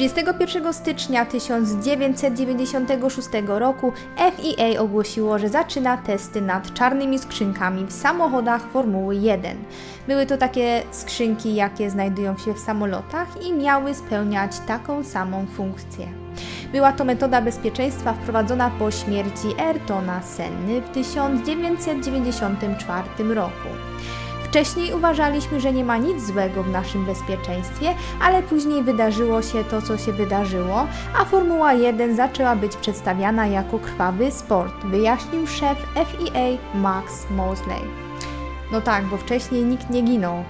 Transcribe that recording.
31 stycznia 1996 roku FIA ogłosiło, że zaczyna testy nad czarnymi skrzynkami w samochodach Formuły 1. Były to takie skrzynki, jakie znajdują się w samolotach i miały spełniać taką samą funkcję. Była to metoda bezpieczeństwa wprowadzona po śmierci Ayrtona Senny w 1994 roku. Wcześniej uważaliśmy, że nie ma nic złego w naszym bezpieczeństwie, ale później wydarzyło się to, co się wydarzyło, a Formuła 1 zaczęła być przedstawiana jako krwawy sport, wyjaśnił szef FIA Max Mosley. No tak, bo wcześniej nikt nie ginął,